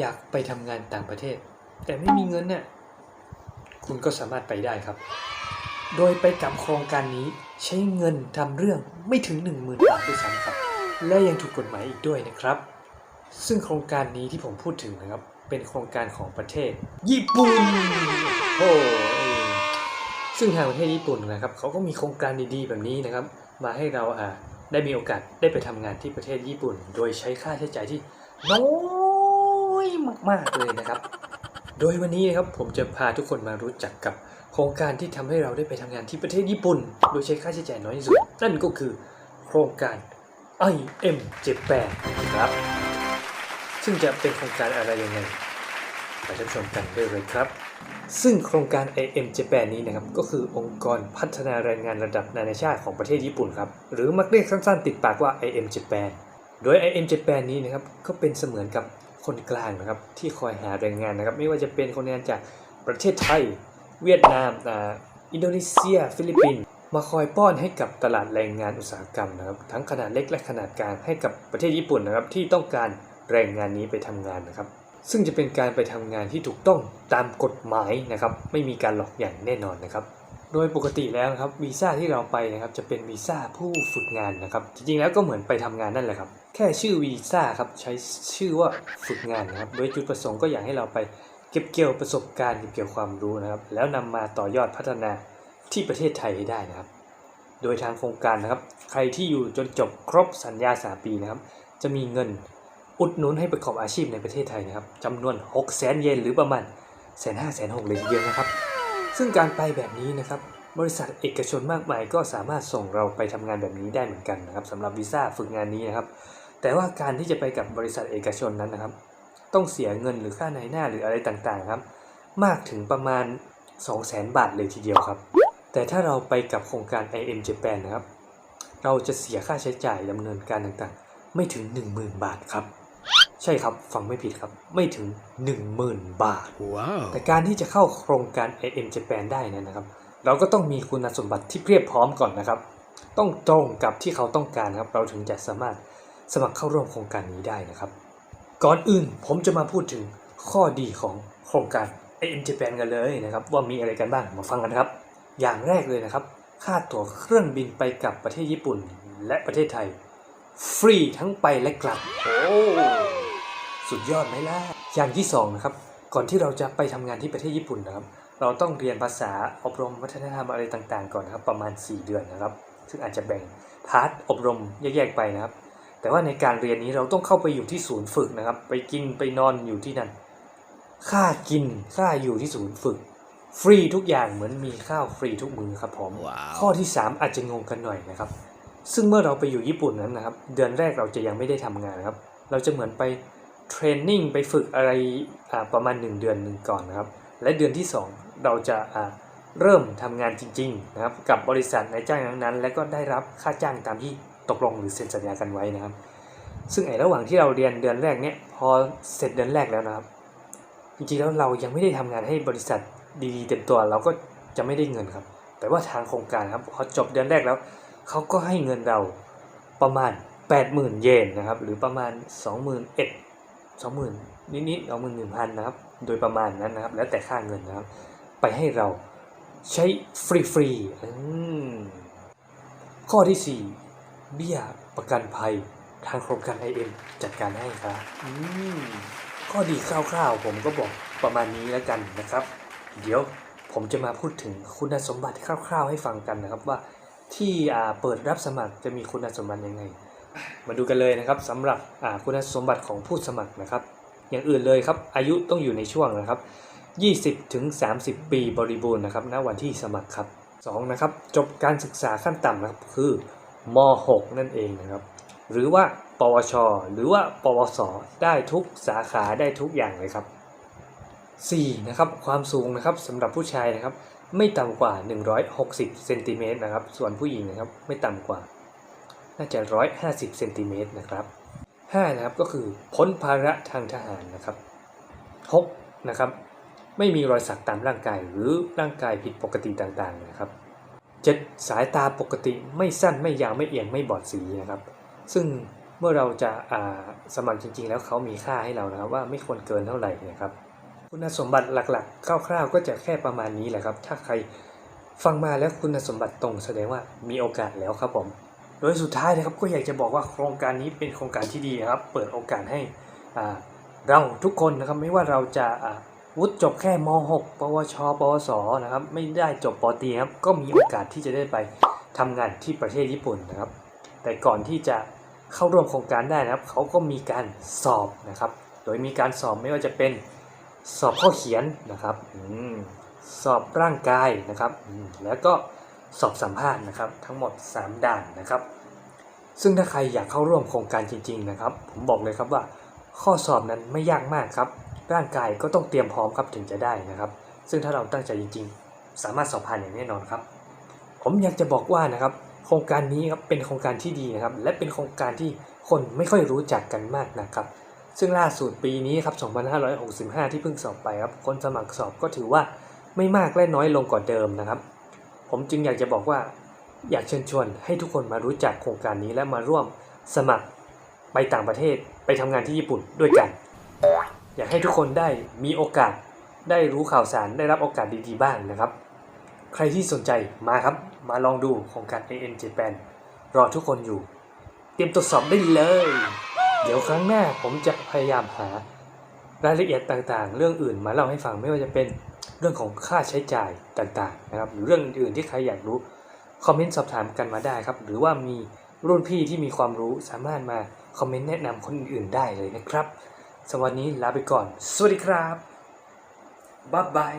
อยากไปทำงานต่างประเทศ แต่ไม่มีเงินเนี่ยคุณก็สามารถไปได้ครับ โดยไปกับโครงการนี้ใช้เงินทำเรื่องไม่ถึง 10,000 บาทด้วยซ้ำครับ และยังถูกกฎหมายอีกด้วยนะครับ ซึ่งโครงการนี้ที่ผมพูดถึงนะครับ เป็นโครงการของประเทศ ญี่ปุ่นโอ้ซึ่งทางประเทศญี่ปุ่นนะครับเขาก็มีโครงการดีๆ แบบนี้นะครับ มาให้เราอ่าได้มีโอกาสได้ไปทำงานที่ประเทศญี่ปุ่น โดยใช้ค่าใช้จ่ายที่น้อย มากๆเลยนะครับ โดยวันนี้นะครับผมจะพาทุกคนมารู้จักกับโครงการที่ทำให้เราได้ไปทำงานที่ประเทศญี่ปุ่น โดยใช้ค่าใช้จ่ายน้อยที่สุด นั่นก็คือโครงการ IM 78นะครับ ซึ่งจะเป็นโครงการอะไรยังไงไปชมกันได้เลยครับ ซึ่งโครงการ IM Japan นี้นะครับ ก็คือองค์กรพัฒนาแรงงานระดับนานาชาติของประเทศญี่ปุ่นครับ หรือมักเรียกสั้นๆติดปากว่า IM Japan โดย IM Japan นี้นะครับ ก็เป็นเสมือนกับ คนกลางนะครับที่คอยหาแรงงานนะครับ ไม่ว่าจะเป็นคนงานจากประเทศไทย เวียดนามอินโดนีเซีย ฟิลิปปินส์มาคอยป้อนให้กับตลาดแรงงานอุตสาหกรรมนะครับ ทั้งขนาดเล็กและขนาดกลางให้กับประเทศญี่ปุ่นนะครับ ที่ต้องการแรงงานนี้ไปทำงานนะครับ ซึ่งจะเป็นการไปทำงานที่ถูกต้องตามกฎหมายนะครับ ไม่มีการหลอกอย่างแน่นอนนะครับโดยปกติแล้วนะครับวีซ่าที่เราไปนะครับจะเป็นวีซ่าผู้ฝึกงานนะครับ จริงๆแล้วก็เหมือนไปทำงานนั่นแหละครับ แค่ชื่อวีซ่าครับใช้ชื่อว่าฝึกงานนะครับ โดยจุดประสงค์ก็อยากให้เราไปเก็บเกี่ยวประสบการณ์เก็บเกี่ยวความรู้นะครับ แล้วนำมาต่อยอดพัฒนาที่ประเทศไทยให้ได้นะครับ โดยทางโครงการนะครับ ใครที่อยู่จนจบครบสัญญา3ปีนะครับ จะมีเงินอุดหนุนให้ประกอบอาชีพในประเทศไทยนะครับจำนวน 6 0 0 0 0 0 เยนหรือประมาณแสนห้าแสนหกเลยทีเดียวนะครับ ซึ่งการไปแบบนี้นะครับ บริษัทเอกชนมากมายก็สามารถส่งเราไปทำงานแบบนี้ได้เหมือนกันนะครับสำหรับวีซ่าฝึกงานนี้นะครับ แต่ว่าการที่จะไปกับบริษัทเอกชนนั้นนะครับ ต้องเสียเงินหรือค่าในหน้าหรืออะไรต่างๆครับ มากถึงประมาณ 200,000 บาทเลยทีเดียวครับ แต่ถ้าเราไปกับโครงการ IM Japan นะครับ เราจะเสียค่าใช้จ่ายดำเนินการต่างๆ ไม่ถึง 10,000 บาทครับใช่ครับฟังไม่ผิดครับไม่ถึง 10,000 บาท Wow. แต่การที่จะเข้าโครงการ IM Japan ได้เนยนะครับ เราก็ต้องมีคุณสมบัติที่เพียบพร้อมก่อนนะครับ ต้องตรงกับที่เขาต้องการครับ เราถึงจะสามารถสมัครเข้าร่วมโครงการนี้ได้นะครับ ก่อนอื่นผมจะมาพูดถึงข้อดีของโครงการ IM Japan กันเลยนะครับว่ามีอะไรกันบ้างมาฟังกันครับ อย่างแรกเลยนะครับ ค่าตั๋วเครื่องบินไปกับประเทศญี่ปุ่นและประเทศไทย ฟรีทั้งไปและกลับโอ้สุดยอดไหมล่ะอย่างที่สองนะครับก่อนที่เราจะไปทำงานที่ประเทศญี่ปุ่นนะครับ เราต้องเรียนภาษาอบรมวัฒนธรรมอะไรต่างๆ ก่อนนะครับประมาณ 4 เดือนนะครับ ซึ่งอาจจะแบ่งพาร์ทอบรมแยกๆไปนะครับ แต่ว่าในการเรียนนี้เราต้องเข้าไปอยู่ที่ศูนย์ฝึกนะครับ ไปกินไปนอนอยู่ที่นั่น ค่ากินค่าอยู่ที่ศูนย์ฝึก ฟรีทุกอย่างเหมือนมีข้าวฟรีทุกมื้อครับผม Wow. ข้อที่ 3 อาจจะงงกันหน่อยนะครับ ซึ่งเมื่อเราไปอยู่ญี่ปุ่นนั้นนะครับ เดือนแรกเราจะยังไม่ได้ทำงานนะครับ เราจะเหมือนไปเทรนนิ่งไปฝึกอะไรอ่าประมาณ 1 เดือนหนึ่งก่อนนะครับและเดือนที่ 2 เราจะเริ่มทำงานจริงๆนะครับกับบริษัทในายจ้างนั้นๆ และก็ได้รับค่าจ้างตามที่ตกลงหรือเซ็นสัญญากันไว้นะครับ ซึ่งไอ้ระหว่างที่เราเรียนเดือนแรกเนี่ยพอเสร็จเดือนแรกแล้วนะครับ จริงๆแล้วเรายังไม่ได้ทำงานให้บริษัทดีๆเต็มตัวเราก็จะไม่ได้เงินครับ แต่ว่าทางโครงการครับพอจบเดือนแรกแล้วเขาก็ให้เงินเราประมาณ 80,000 เยนนะครับ หรือประมาณ 21 20,000นิดๆเอาหมื่นหนึ่งพันนะครับ โดยประมาณนั้นนะครับ แล้วแต่ค่าเงินนะครับ ไปให้เราใช้ฟรีๆอืมข้อที่ 4 เบี้ยประกันภัยทางโครงการ IM จัดการให้ครับอืมข้อดีคร่าวๆ ผมก็บอกประมาณนี้แล้วกันนะครับ เดี๋ยวผมจะมาพูดถึงคุณสมบัติคร่าวๆ ให้ฟังกันนะครับว่าที่เปิดรับสมัครจะมีคุณสมบัติยังไง มาดูกันเลยนะครับสำหรับคุณสมบัติของผู้สมัครนะครับ อย่างอื่นเลยครับ อายุต้องอยู่ในช่วงนะครับ 20ถึง30 ปีบริบูรณ์นะครับณวันที่สมัครครับ2นะครับจบการศึกษาขั้นต่ำนะครับคือม .6 นั่นเองนะครับ หรือว่าปวช หรือว่าปวส ได้ทุกสาขาได้ทุกอย่างเลยครับ 4. นะครับความสูงนะครับสำหรับผู้ชายนะครับ ไม่ต่ำกว่า 160เซนติเมตรนะครับ ส่วนผู้หญิงนะครับไม่ต่ำกว่า น่าจะ 150เซนติเมตรนะครับ 5. นะครับก็คือพ้นภาระทางทหารนะครับ 6. นะครับ ไม่มีรอยสักตามร่างกายหรือร่างกายผิดปกติต่างๆนะครับ 7. สายตาปกติไม่สั้นไม่ยาวไม่เอียงไม่บอดสีนะครับ ซึ่งเมื่อเราจะอ่าสมัครจริง ๆ แล้วเขามีค่าให้เรานะครับ ว่าไม่ควรเกินเท่าไหร่นะครับ คุณสมบัติหลักๆ คร่าวๆ ก็จะแค่ประมาณนี้แหละครับ ถ้าใครฟังมาแล้วคุณสมบัติตรงแสดงว่ามีโอกาสแล้วครับผม โดยสุดท้ายนะครับก็อยากจะบอกว่าโครงการนี้เป็นโครงการที่ดีนะครับ เปิดโอกาสให้อ่าเราทุกคนนะครับไม่ว่าเราจะ วุฒิจบแค่ม .6 ปวช ปวส นะครับ ไม่ได้จบปตรีครับ ก็มีโอกาสที่จะได้ไปทำงานที่ประเทศญี่ปุ่นนะครับ แต่ก่อนที่จะเข้าร่วมโครงการได้นะครับ เขาก็มีการสอบนะครับ โดยมีการสอบไม่ว่าจะเป็นสอบข้อเขียนนะครับอมสอบร่างกายนะครับอืมแล้วก็สอบสัมภาษณ์นะครับ ทั้งหมด 3 ด่านนะครับ ซึ่งถ้าใครอยากเข้าร่วมโครงการจริง ๆ นะครับ ผมบอกเลยครับว่าข้อสอบนั้นไม่ยากมากครับ ร่างกายก็ต้องเตรียมพร้อมครับถึงจะได้นะครับ ซึ่งถ้าเราตั้งใจจริง ๆ สามารถสอบผ่านอย่างแน่นอนครับ ผมอยากจะบอกว่านะครับ โครงการนี้ครับเป็นโครงการที่ดีนะครับ และเป็นโครงการที่คนไม่ค่อยรู้จักกันมากนะครับ ซึ่งล่าสุดปีนี้ครับ 2565 ที่เพิ่งสอบไปครับ คนสมัครสอบก็ถือว่าไม่มากและน้อยลงกว่าเดิมนะครับ ผมจึงอยากจะบอกว่าอยากเชิญชวนให้ทุกคนมารู้จักโครงการนี้และมาร่วมสมัครไปต่างประเทศไปทำงานที่ญี่ปุ่นด้วยกัน อยากให้ทุกคนได้มีโอกาสได้รู้ข่าวสารได้รับโอกาสดีๆบ้างนะครับ ใครที่สนใจมาครับ มาลองดูโครงการ AN Japan รอทุกคนอยู่ เตรียมตรวจสอบได้เลย เดี๋ยวครั้งหน้าผมจะพยายามหารายละเอียดต่างๆ เรื่องอื่นมาเล่าให้ฟังไม่ว่าจะเป็นเรื่องของค่าใช้จ่ายต่างๆนะครับหรือเรื่องอื่นๆที่ใครอยากรู้คอมเมนต์สอบถามกันมาได้ครับ หรือว่ามีรุ่นพี่ที่มีความรู้สามารถมาคอมเมนต์แนะนำคนอื่นๆได้เลยนะครับสำหรับ วันนี้ลาไปก่อน สวัสดีครับบ๊ายบาย